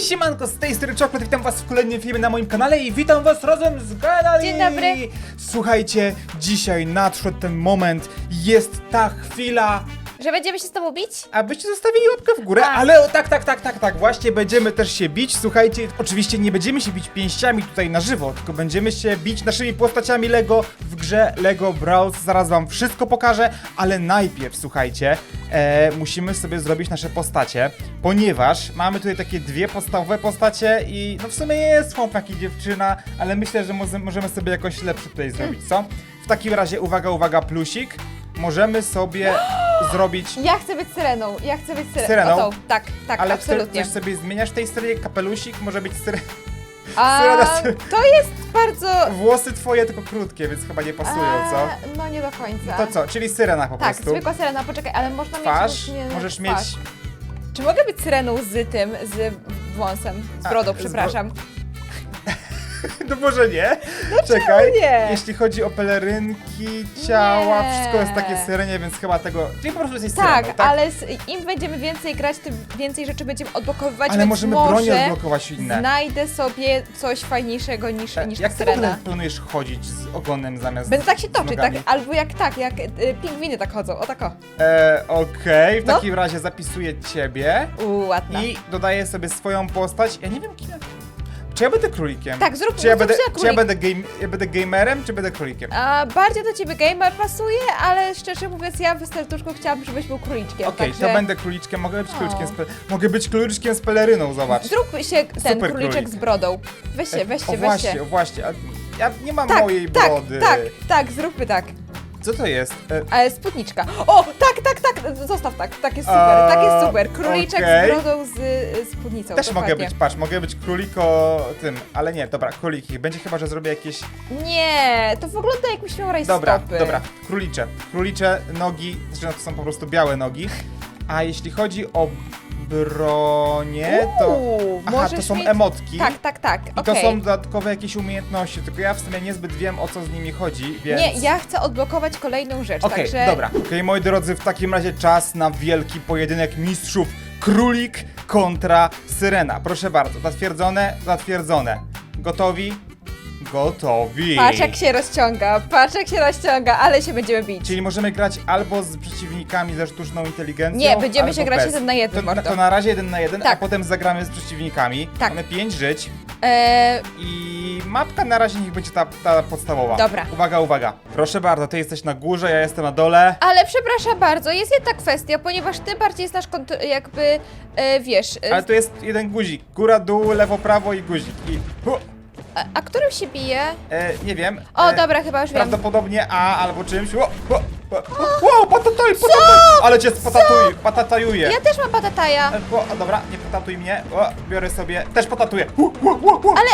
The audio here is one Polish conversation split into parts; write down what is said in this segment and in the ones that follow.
Siemanko, z tej strony Czoklet, witam was w kolejnym filmie na moim kanale i witam was razem z Ganali! Dzień dobry. Słuchajcie, dzisiaj nadszedł ten moment, jest ta chwila, Że będziemy się z tobą bić? abyście zostawili łapkę w górę, Tak. ale o, tak, tak, tak, tak, tak, właśnie będziemy też się bić, słuchajcie, oczywiście nie będziemy się bić pięściami tutaj na żywo, tylko będziemy się bić naszymi postaciami Lego w grze Lego Brawls, zaraz wam wszystko pokażę, ale najpierw, słuchajcie, e, musimy sobie zrobić nasze postacie, ponieważ mamy tutaj takie dwie podstawowe postacie i no w sumie jest chłopak i dziewczyna, ale myślę, że może, możemy sobie jakoś lepsze tutaj zrobić, co? W takim razie, uwaga, uwaga, plusik, możemy sobie zrobić Ja chcę być syreną, ja chcę być syreną. Syreną? O, tą, tak, tak, ale absolutnie. coś sobie zmieniasz w tej serii? Kapelusik może być syre... A, syrena, sy- to jest bardzo... Włosy twoje tylko krótkie, więc chyba nie pasują, co? No nie do końca. To co, czyli syrena po Tak, prostu. zwykła syrena, poczekaj, ale można Twarz, mieć... nie, możesz twarz. mieć... Czy mogę być syreną z tym, z wąsem, z A, brodą, z bro- przepraszam. No może nie. Czekaj. nie? Jeśli chodzi o pelerynki, ciała, Nie. wszystko jest takie syrenie, więc chyba tego... Czyli po prostu jesteś Tak, syreną, tak? ale im będziemy więcej grać, tym więcej rzeczy będziemy odblokowywać, Ale więc możemy może broni odblokować inne. znajdę sobie coś fajniejszego niż, E, niż Jak ta ty w ogóle syrena. planujesz chodzić z ogonem zamiast Będę tak się z toczyć, tak? nogami? Albo jak tak, jak y, pingwiny tak chodzą, o tak o. E, Okej, w No. takim razie zapisuję ciebie. Uuu, ładna. I dodaję sobie swoją postać. Ja nie wiem kim. ja- Czy ja będę królikiem? Tak, zrób Czy ja będę, ja czy ja królik? będę, game, ja będę gamerem, czy będę królikiem? A, bardziej do ciebie gamer pasuje, ale szczerze mówiąc, ja w serduszku chciałabym, żebyś był króliczkiem. Okej, także to będę króliczkiem, mogę być O. króliczkiem z, pe- mogę być króliczkiem z peleryną, zobacz. Zrób się ten Super króliczek królik. z brodą. Weźcie, E, weźcie, o weźcie. właśnie, o właśnie, a ja nie mam Tak, mojej tak, brody. tak, tak, zróbmy tak. Co to jest? E, Ale spódniczka. O, tak, tak, tak, zostaw tak, tak jest super, A, tak jest super. Króliczek okej. z brodą z y, spódnicą. też dokładnie. mogę być, patrz, mogę być króliko tym, ale nie, dobra, króliki. Będzie chyba, że zrobię jakieś... Nie, to wygląda jakbyś miał Dobra, rajstopy. dobra, królicze. Królicze nogi, znaczy no to są po prostu białe nogi. A jeśli chodzi o bronię, to... Uuu, Aha, możesz to są mieć... emotki. Tak, tak, tak, I to okej. są dodatkowe jakieś umiejętności, tylko ja w sumie niezbyt wiem o co z nimi chodzi, więc... Nie, ja chcę odblokować kolejną rzecz, Okej, także... dobra. Okej, moi drodzy, w takim razie czas na wielki pojedynek mistrzów. Królik kontra Syrena. Proszę bardzo, zatwierdzone, zatwierdzone. Gotowi? Gotowi. Patrz jak się rozciąga, patrz jak się rozciąga, ale się będziemy bić. Czyli możemy grać albo z przeciwnikami ze sztuczną inteligencją, Nie, będziemy się grać bez. jeden na jeden, to, to na razie jeden na jeden, a Tak. potem zagramy z przeciwnikami. Tak. Mamy pięć żyć Eee, i mapka na razie niech będzie ta, ta podstawowa. Dobra. Uwaga, uwaga. Proszę bardzo, ty jesteś na górze, ja jestem na dole. ale przepraszam bardzo, jest jedna kwestia, ponieważ ty bardziej znasz jakby, e, wiesz, e, Ale tu jest jeden guzik. Góra, dół, lewo, prawo i guzik. I... Hu, a, a którym się bije? e, nie wiem. O, e, dobra, chyba już wiem. Prawdopodobnie A albo czymś. O, o, o, o, patatuj, patatuj! Ale cię spatatuj, patatajuję. Ja też mam patataja, E, O, dobra, nie potatuj mnie. O, biorę sobie. Też potatuję. Hu, hu, hu, hu. ale...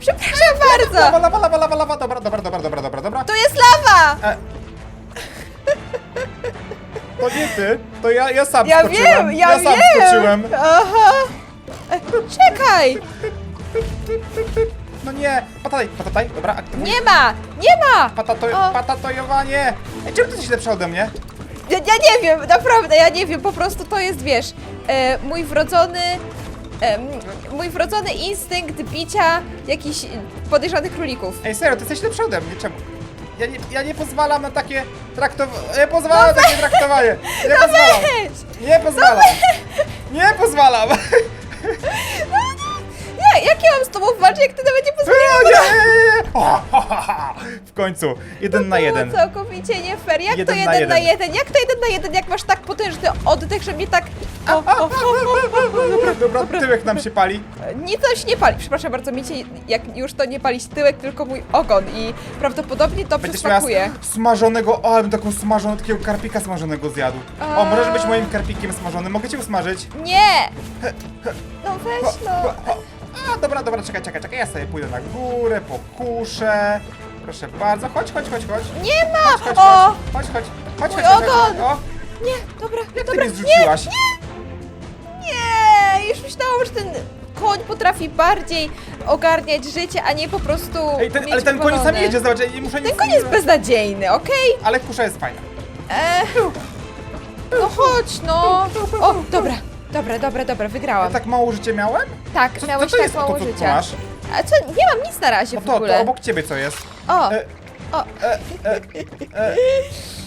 Przepraszam bardzo! Lawa, lawa, lawa, lawa. Dobra, dobra, dobra, dobra, dobra, dobra. To jest lawa! E. To nie ty, to ja, ja sam Ja skoczyłem. wiem, ja, sam wiem! skoczyłem. Aha! E, czekaj! No nie, patataj, patataj, dobra, aktywuj. Nie ma! Nie ma! Patatoj, O. patatojowanie! Ej, czemu ty jesteś lepsza ode mnie? Ja, ja nie wiem, naprawdę, ja nie wiem, po prostu to jest, wiesz, e, mój wrodzony... E, mój wrodzony instynkt bicia jakichś podejrzanych królików. Ej, serio, ty jesteś lepsza ode mnie, czemu? Ja nie, ja nie pozwalam na takie traktowanie. Nie pozwalam na takie traktowanie! Nie pozwalam! Weź! Nie pozwalam! Nie pozwalam! Ja, jak ja mam z tobą walczyć, jak ty nawet nie Nie, nie, nie, nie. O, ha. W końcu, jeden na jeden. To całkowicie nie fair. Jak Jeden to na jeden na jeden. jeden? Jak to jeden na jeden, jak masz tak potężny oddech, że mnie tak... O, o, o, o, o, Dobra, dobra, tyłek nam się pali. Nic coś nie pali. Przepraszam bardzo, mi się, jak już to nie palić tyłek, tylko mój ogon i prawdopodobnie to Będziesz miała przesmakuje. smażonego, o, ale bym taką smażoną, takiego karpika smażonego zjadł. O, możesz być moim karpikiem smażonym, mogę cię usmażyć? Nie! No weź no. o, o. A, dobra, dobra, czekaj, czekaj, czekaj, ja sobie pójdę na górę, pokuszę. Proszę bardzo, chodź, chodź, chodź, chodź. Nie ma! Chodź, chodź, O! chodź, chodź, chodź, Mój chodź, chodź, chodź! O, Nie, dobra, jak ty dobra. mnie zrzuciłaś? Nie! Już myślałam, że ten koń potrafi bardziej ogarniać życie, a nie po prostu Ej, ten, mieć ale ten koń sam jedzie, zobacz, ja nie muszę nic... Ten koń jest beznadziejny, okej? Ale kusza jest fajna. Eee, no chodź, no. O, dobra. Dobra, dobra, dobra, wygrałam. tak mało życie miałem? Tak, Co, miałeś co to tak jest mało to, co tu życia. masz? A co, nie mam nic na razie No w to, to ogóle. obok ciebie co jest? O, E, o, e, e, e.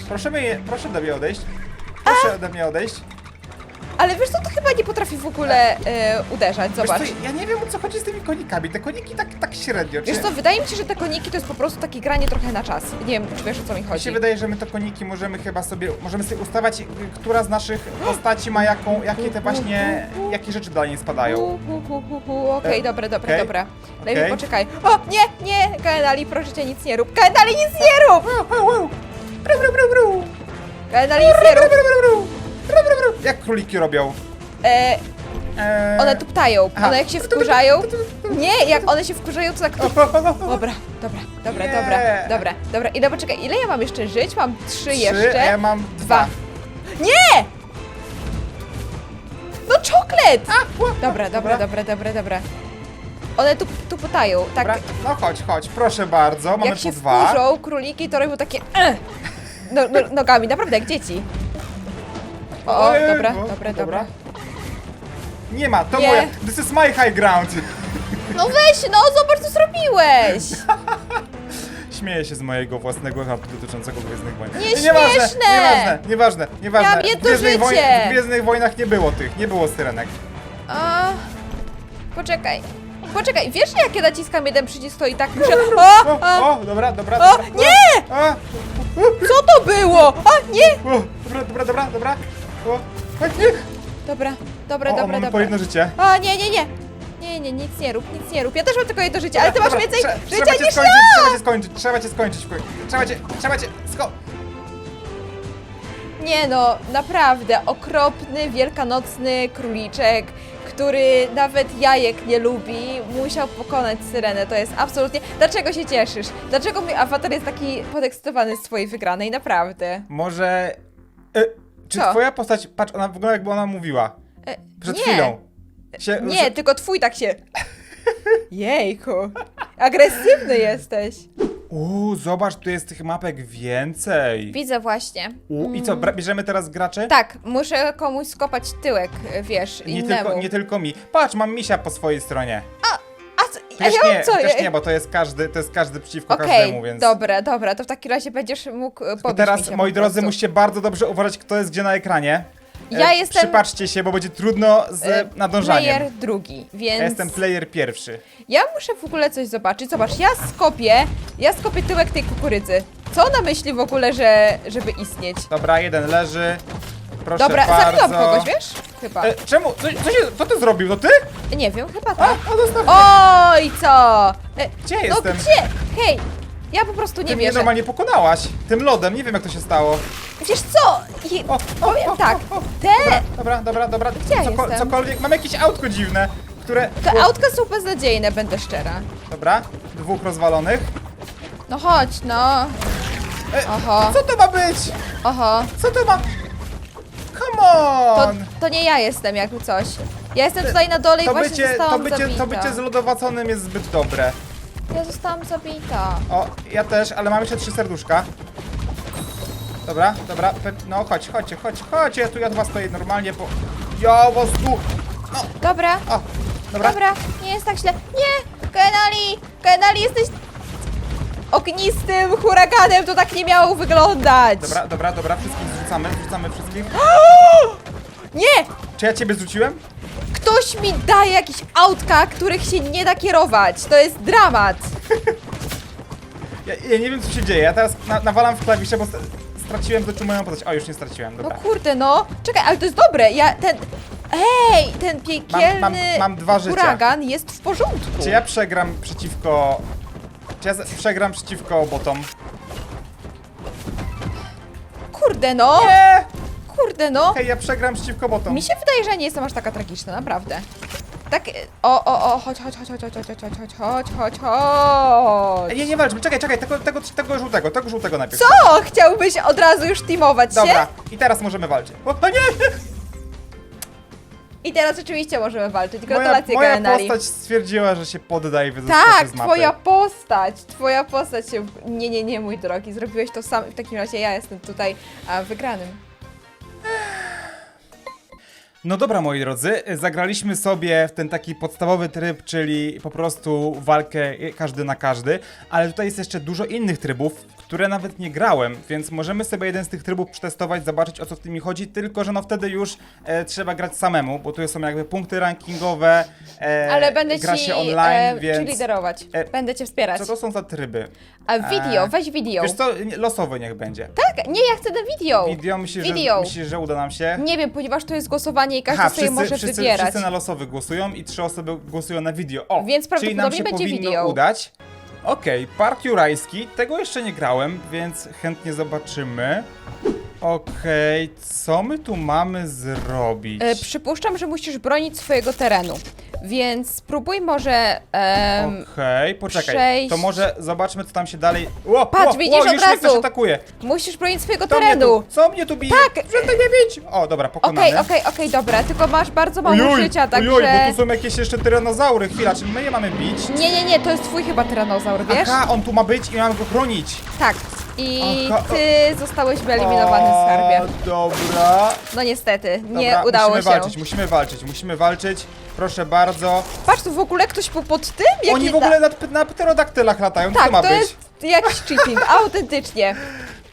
Proszę mnie, proszę ode mnie odejść. Proszę ode mnie odejść. Ale wiesz co, to chyba nie potrafi w ogóle e, uderzać, Wiesz zobacz. co, ja nie wiem o co chodzi z tymi konikami. Te koniki tak, tak średnio. Wiesz co, wydaje mi się, że te koniki to jest po prostu takie granie trochę na czas. Nie wiem, czy wiesz o co mi mi chodzi. się wydaje, że my to koniki możemy chyba sobie, możemy sobie ustawać, y, która z naszych postaci ma jaką, jakie te właśnie, jakie rzeczy dla niej spadają. Hu, hu, hu, hu, hu. Okej, E, dobra, dobra, okej. dobra. Okej. poczekaj. O, nie, nie, Kaenali, proszę cię, nic nie rób. Kaenali, nic nie rób! Bru, bru, bru, bru. Kaenali, nic nie rób. bru, bru, bru. Bru, bru, bru. Jak króliki robią? E, Eee... one tu ptają. Aha. One jak się wkurzają... Nie, jak one się wkurzają, to tak... Dobra, dobra, dobra, Nie. dobra, dobra, dobra. Ile, poczekaj, ile ja mam jeszcze żyć? Mam trzy, jeszcze. a ja mam Dwa. Nie! No czoklet! A, ła, Dobra, dobra, dobra, dobra, dobra. One tu, tu putają, tak Dobra, no chodź, chodź, proszę bardzo, mamy jak po się dwa. wkurzą króliki, to robią takie eh, no, no, nogami, naprawdę jak dzieci. O, o dobra, no, dobra, dobra. Nie ma, to Nie. moja, this is my high ground. No weź, no zobacz co zrobiłeś! Śmieję się z mojego własnego żartu dotyczącego Gwiezdnych Wojen. Nie śmieszne! nieważne, nieważne, nieważne. W, Gwiezdnych życie. Woj- w Gwiezdnych Wojnach nie było tych, nie było syrenek. A, poczekaj. Poczekaj, wiesz, jak ja naciskam jeden przycisk, to i tak muszę... O, O, a, o, dobra, dobra, O, dobra. nie! O, co to było? A, nie! o, dobra, dobra, dobra, dobra. O, o, nie. Dobra, dobra, o, o, dobra, mamy po dobra. jedno życie. A, nie, nie, nie. Nie, nie, nic nie rób, nic nie rób. Ja też mam tylko jedno życie, ale ty masz Dobra, więcej trze- życia trzeba cię niż skończyć, ja! Trzeba cię skończyć, trzeba cię skończyć w końcu. Trzeba cię, trzeba cię, sko... Nie no, naprawdę, okropny, wielkanocny króliczek, który nawet jajek nie lubi, musiał pokonać syrenę. To jest absolutnie... Dlaczego się cieszysz? Dlaczego mój awatar jest taki podekscytowany z twojej wygranej? Naprawdę. Może... E, czy Co? twoja postać, patrz, ona wygląda jakby ona mówiła. E, Przed nie. chwilą. Się, Nie, tylko twój tak się... Jejku, agresywny jesteś. Uuu, zobacz, tu jest tych mapek więcej. Widzę właśnie. U, I co, bra- bierzemy teraz graczy? Tak, muszę komuś skopać tyłek, wiesz, Nie innemu. tylko, nie tylko mi. Patrz, mam misia po swojej stronie. A Też ja nie, co? też nie, bo to jest każdy, to jest każdy przeciwko Okej, każdemu, więc... dobra, dobra, to w takim razie będziesz mógł e, To pobić teraz, misia moi po drodzy, prostu. musicie bardzo dobrze uważać, kto jest gdzie na ekranie. E, Ja jestem- Przypatrzcie się, bo będzie trudno z E, nadążaniem. Player drugi, więc Ja jestem player pierwszy. ja muszę w ogóle coś zobaczyć. Zobacz, ja skopię, ja skopię tyłek tej kukurydzy. Co ona myśli w ogóle, że, żeby istnieć? Dobra, jeden leży. Proszę Dobra, bardzo. zabiłam kogoś, wiesz? Chyba. E, czemu? Co, co, się, ty zrobił? To ty? Nie wiem, chyba A, tak. a Oj, co? E, Gdzie no jestem? gdzie? Hej, ja po prostu Ty nie mnie wierzę. normalnie pokonałaś. Tym lodem, nie wiem jak to się stało. Wiesz co? I, O, o, powiem o, tak, o, o. te, Dobra, dobra, dobra. Gdzie ja jestem? Cokolwiek. Mam jakieś autko dziwne, które... te autka są beznadziejne, będę szczera. Dobra, dwóch rozwalonych. No chodź, no. E, Oho, Co to ma być? oho. Co to ma? To, on! to nie ja jestem, jakby coś. Ja jestem tutaj na dole i To właśnie bycie, to, zostałam bycie, zabita. to bycie zlodowaconym jest zbyt dobre. Ja zostałam zabita. O, ja też, ale mam jeszcze trzy serduszka. Dobra, dobra, pe- no chodź, chodźcie, chodź, chodź, ja tu ja was stoję normalnie, bo... Ja was tu... Dobra, o, dobra. dobra, nie jest tak źle. Nie! Kenali! Kenali, jesteś ognistym huraganem, to tak nie miało wyglądać! Dobra, dobra, dobra, wszystkich zrzucamy, zrzucamy wszystkich. Nie! Czy ja ciebie zrzuciłem? Ktoś mi daje jakieś autka, których się nie da kierować. To jest dramat. Ja, ja nie wiem co się dzieje, ja teraz na, nawalam w klawisze, bo st- straciłem do moją postać. O, już nie straciłem, No dobra. kurde, no. Czekaj, ale to jest dobre. Ja ten... Ej, ten piekielny Mam- mam- mam dwa życia. huragan jest w porządku. Czy ja przegram przeciwko... Czy ja przegram przeciwko botom? Kurde, no. Nie! Kurde, no. Hej, ja przegram przeciwko botom. Mi się wydaje, że nie jestem aż taka tragiczna, naprawdę. Tak, o, o, o, chodź, chodź, chodź, chodź, chodź, chodź, chodź, chodź, chodź, chodź, chodź. Nie, nie walczmy, czekaj, czekaj, tego, tego, tego żółtego, tego żółtego najpierw. Co? Chciałbyś od razu już teamować się? Dobra, i teraz możemy walczyć. O nie! I teraz oczywiście możemy walczyć. Moja, Gratulacje, moja Kaenari. postać stwierdziła, że się podda i wyzyska Tak, z mapy. twoja postać, twoja postać się... Nie, nie, nie, mój drogi, zrobiłeś to sam. W takim razie ja jestem tutaj a, wygranym. No dobra, moi drodzy, zagraliśmy sobie w ten taki podstawowy tryb, czyli po prostu walkę każdy na każdy, ale tutaj jest jeszcze dużo innych trybów, które nawet nie grałem, więc możemy sobie jeden z tych trybów przetestować, zobaczyć o co w tym chodzi, tylko że no wtedy już e, trzeba grać samemu, bo tu są jakby punkty rankingowe, e, Ale będę gra ci się online, e, więc... liderować. e, będę cię wspierać. Co to są za tryby? A video, E, weź video. Wiesz co, nie- losowy niech będzie. Tak, nie, ja chcę ten video. Video, myślisz, że, Video. myślisz, że uda nam się? Nie wiem, ponieważ to jest głosowanie i każdy sobie może wszyscy, wybierać. wszyscy na losowy głosują i trzy osoby głosują na video. O, Więc czyli nam się prawdopodobnie będzie powinno video. udać. Okej, Park Jurajski, tego jeszcze nie grałem, więc chętnie zobaczymy. Okej, co my tu mamy zrobić? E, przypuszczam, że musisz bronić swojego terenu. Więc spróbuj może. em, Okej, poczekaj, przejść- to może zobaczmy co tam się dalej... O, Patrz, o, widzisz, o, od już mnie razu. ktoś atakuje. Musisz bronić swojego Co mnie terenu. tu, co mnie tu bije? Tak. Przestań mnie bić! O, dobra, pokonany. Okej, okej, okej, dobra, tylko masz bardzo mało życia, także. ojoj, bo tu są jakieś jeszcze tyranozaury. Chwila, czy my je mamy bić? Nie, nie, nie, to jest twój chyba tyranozaur, wiesz? Aha, on tu ma być i mamy go chronić. Tak. I Aha. ty zostałeś wyeliminowany z skarbie. O, Dobra. No niestety, nie Dobra, udało musimy się. walczyć, musimy walczyć, musimy walczyć. Proszę bardzo. Patrz, tu w ogóle ktoś był pod tym? Jaki Oni w ogóle na, na pterodaktylach latają, Tak, to ma to być? jest jakiś cheating, autentycznie.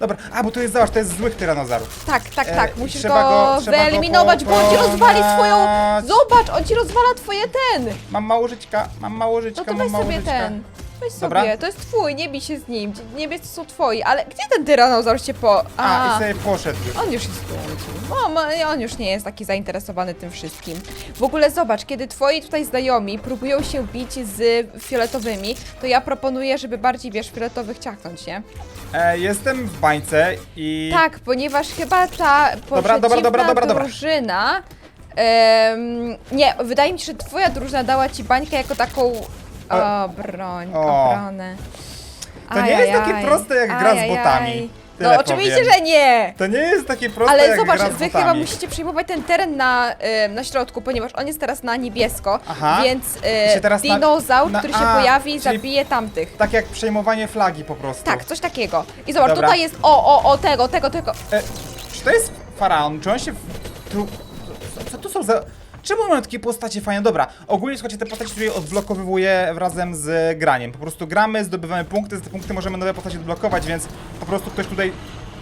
Dobra, a bo to jest, zobacz, to jest złych tyranozaurów. Tak, tak, E, tak, i musisz trzeba go, go- trzeba go wyeliminować, bo on ci rozwali pokonać. Zobacz, on ci rozwala twoje ten! Mam mało żyćka, mam mało żyćka, No to mam weź mało sobie żyćka. ten. Weź Dobra. sobie, to jest twój, nie bij się z nim. Niebiescy są twoi, ale gdzie ten tyranozaur się po... A, i sobie poszedł już. On już jest tu. O, ma- on już nie jest taki zainteresowany tym wszystkim. W ogóle zobacz, kiedy twoi tutaj znajomi próbują się bić z fioletowymi, to ja proponuję, żeby bardziej, wiesz, fioletowych ciachnąć, nie? E, jestem w bańce i... Tak, ponieważ chyba ta Dobra, dobra, dobra, dobra, dobra. drużyna... em, nie, wydaje mi się, że twoja drużyna dała ci bańkę jako taką... O, broń, O. obronę. To nie jest takie proste, jak gra z ajajaj. botami. No Tyle oczywiście, powiem. że nie! To nie jest takie proste Ale jak zobacz, gra z wy botami. chyba musicie przejmować ten teren na, y, na środku, ponieważ on jest teraz na niebiesko, Aha. więc I się y, teraz na- dinozaur, na- który się a, pojawi, czyli- zabije tamtych. Tak jak przejmowanie flagi po prostu. Tak, coś takiego. I zobacz, Dobra. tutaj jest o, o, o, tego, tego, tego. E, czy to jest faraon? Czy on się... w- Tu... Co, co tu są za... Czemu mamy takie postacie fajne? Dobra, ogólnie słuchajcie, te postacie tutaj odblokowywuję razem z graniem. Po prostu gramy, zdobywamy punkty, z te punkty możemy nowe postacie odblokować, więc po prostu ktoś tutaj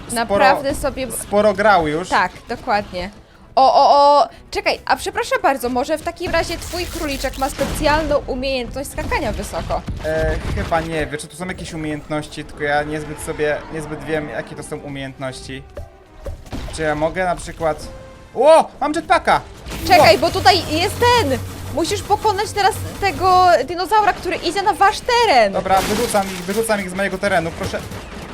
sporo, Naprawdę sobie... sporo grał już. Tak, dokładnie. O, o, o, czekaj, a przepraszam bardzo, może w takim razie twój króliczek ma specjalną umiejętność skakania wysoko. E, chyba nie, wie, czy tu są jakieś umiejętności, tylko ja niezbyt sobie, niezbyt wiem, jakie to są umiejętności. Czy ja mogę na przykład... O, mam jetpacka! Czekaj, bo tutaj jest ten! Musisz pokonać teraz tego dinozaura, który idzie na wasz teren. Dobra, wyrzucam ich, wyrzucam ich z mojego terenu, proszę.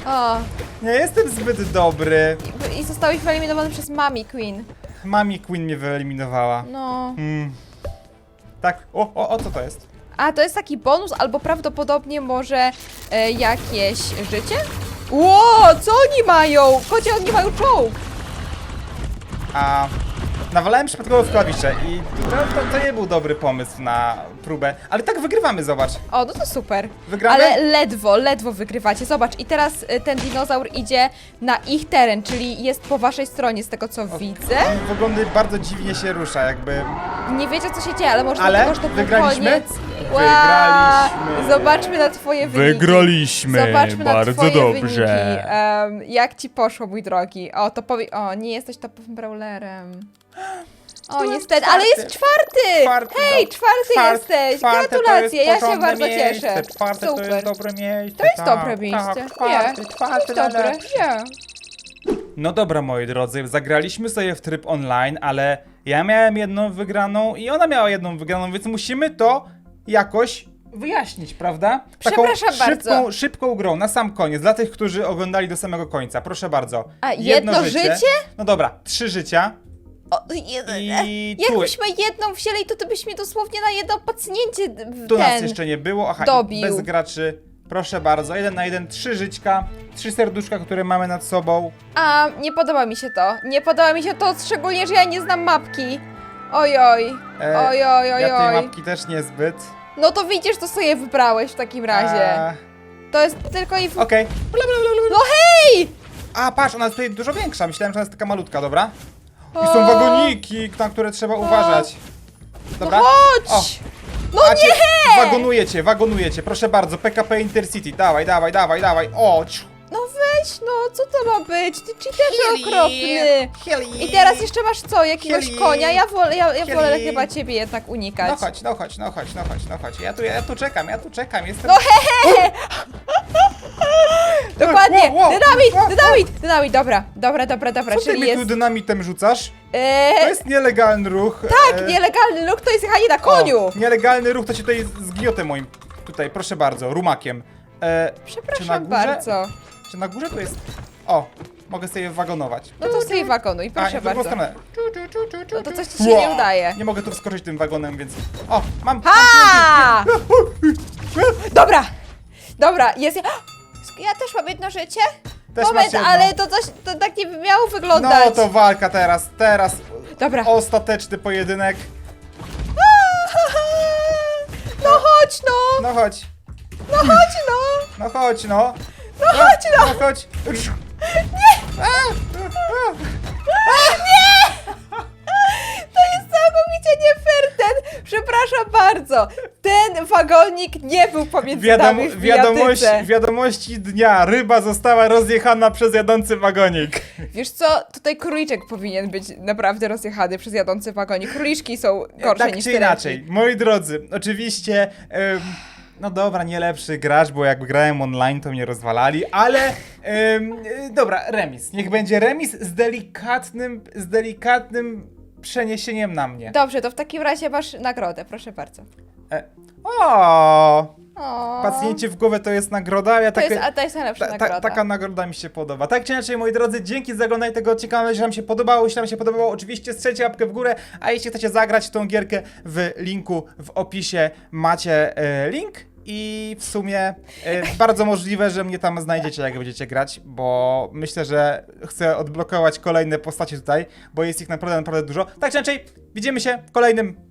O, Nie jestem zbyt dobry. i zostałeś wyeliminowany przez Mami Queen. Mami Queen mnie wyeliminowała. No. Hmm. Tak, o, o, o, co to jest? A, to jest taki bonus, albo prawdopodobnie może e, jakieś życie? Ło, co oni mają? Kocie, oni mają czołg. A... Nawalałem przypadkowo w klawisze i to, to, to nie był dobry pomysł na próbę. Ale tak wygrywamy, zobacz. O, no to super. Wygramy? Ale ledwo, ledwo wygrywacie. Zobacz, i teraz e, ten dinozaur idzie na ich teren, czyli jest po waszej stronie, z tego co widzę. On wygląda bardzo dziwnie się rusza, jakby... Nie wiecie co się dzieje, ale może Ale dlatego, że to był wygraliśmy? koniec. Wygraliśmy. Zobaczmy na twoje wyniki. Wygraliśmy, Zobaczmy na bardzo twoje dobrze. wyniki. Em, jak ci poszło, mój drogi? O, to powie... O, nie jesteś topowym brawlerem. O, niestety, czwarty. ale jest czwarty! Czwarty, Hej, no. czwarty jesteś! czwarte to Gratulacje, jest ja się porządne bardzo miejsce. cieszę. Czwarte to Super. jest dobre miejsce. To jest tak, dobre miejsce. Tak, czwarte, Nie, czwarte to jest dobre, nie. No dobra, moi drodzy, zagraliśmy sobie w tryb online, ale ja miałem jedną wygraną i ona miała jedną wygraną, więc musimy to jakoś wyjaśnić, prawda? Przepraszam szybką, bardzo. szybką grą, na sam koniec, dla tych, którzy oglądali do samego końca. Proszę bardzo. A, jedno życie? No dobra, trzy życia. O, je- I tu- Jakbyśmy jedną wzięli, to ty byś mi dosłownie na jedno pacnięcie w Tu nas ten... jeszcze nie było. Aha, i dobił. bez graczy. Proszę bardzo, jeden na jeden, trzy żyćka, trzy serduszka, które mamy nad sobą. A, nie podoba mi się to. Nie podoba mi się to, szczególnie, że ja nie znam mapki. Oj, oj. E, Oj, oj, oj, ja tej oj. mapki też niezbyt. No to widzisz, to sobie wybrałeś w takim razie. A, To jest tylko i... W... Okej. No hej! A, patrz, ona jest tutaj dużo większa. Myślałem, że ona jest taka malutka, dobra? I są wagoniki, na które trzeba uważać. Dobra. No chodź! No A cię- nie! Wagonujecie, wagonujecie. Proszę bardzo, PKP Intercity. Dawaj, dawaj, dawaj, dawaj. O, ciu. No weź, no co to ma być? Ty cheaterze okropny! I teraz jeszcze masz co, jakiegoś Hilly. konia? Ja wolę, ja, ja wolę Hilly. chyba ciebie jednak unikać. No chodź, no chodź, no chodź, no chodź, no chodź. Ja tu, ja tu czekam, ja tu czekam. Jestem... No hehe! Dokładnie! Wow, wow, Dynamit! wow, wow. Dynamit! Dynamit, dobra, dobra, dobra, dobra, Co ty czyli mi tu jest... dynamitem rzucasz? To Eee, jest nielegalny ruch. tak, e, nielegalny luk to jest jechanie na koniu! O, nielegalny ruch to cię tutaj zgniotę moim. Tutaj, proszę bardzo, rumakiem. E, czy na Przepraszam górze? bardzo. Czy na górze to jest. O, mogę sobie wagonować. No to sobie wagonuj, proszę i w drugą bardzo. stronę. No to coś ci się nie udaje. Nie mogę tu wskoczyć tym wagonem, więc. O, mam. Ha! Dobra! Dobra, jest... Ja też mam jedno życie? Też Moment, masz jedno. ale to coś, to tak nie miało wyglądać. No to walka teraz, teraz. Dobra. Ostateczny pojedynek. No chodź no! No chodź, No chodź no! no chodź, no. No chodź no! No chodź. Nie! To jest całkowicie nie fair ten! Przepraszam bardzo! Ten wagonik nie był pomiędzy Wiadomo, nami w wiadomości, bijatyce. wiadomości dnia. Ryba została rozjechana przez jadący wagonik. Wiesz co? Tutaj króliczek powinien być naprawdę rozjechany przez jadący wagonik. Króliczki są gorsze tak niż czy inaczej, moi drodzy, oczywiście. em, no dobra, nie lepszy gracz, bo jak grałem online, to mnie rozwalali, ale em, y, dobra, remis. Niech będzie remis z delikatnym, z delikatnym przeniesieniem na mnie. Dobrze, to w takim razie masz nagrodę, proszę bardzo. E, o, O, pacnięcie w głowę to jest nagroda, ja to takie, jest, a to jest najlepsza Ta, nagroda. ta, taka nagroda mi się podoba. Tak czy inaczej, moi drodzy, dzięki za oglądanie tego odcinka. Mam nadzieję, że Wam się podobało. Jeśli Wam się podobało, oczywiście strzelcie łapkę w górę. A jeśli chcecie zagrać w tą gierkę, w linku w opisie macie e, link. I w sumie e, bardzo możliwe, że mnie tam znajdziecie, jak będziecie grać, bo myślę, że chcę odblokować kolejne postacie tutaj, bo jest ich naprawdę, naprawdę dużo. Tak czy inaczej, widzimy się w kolejnym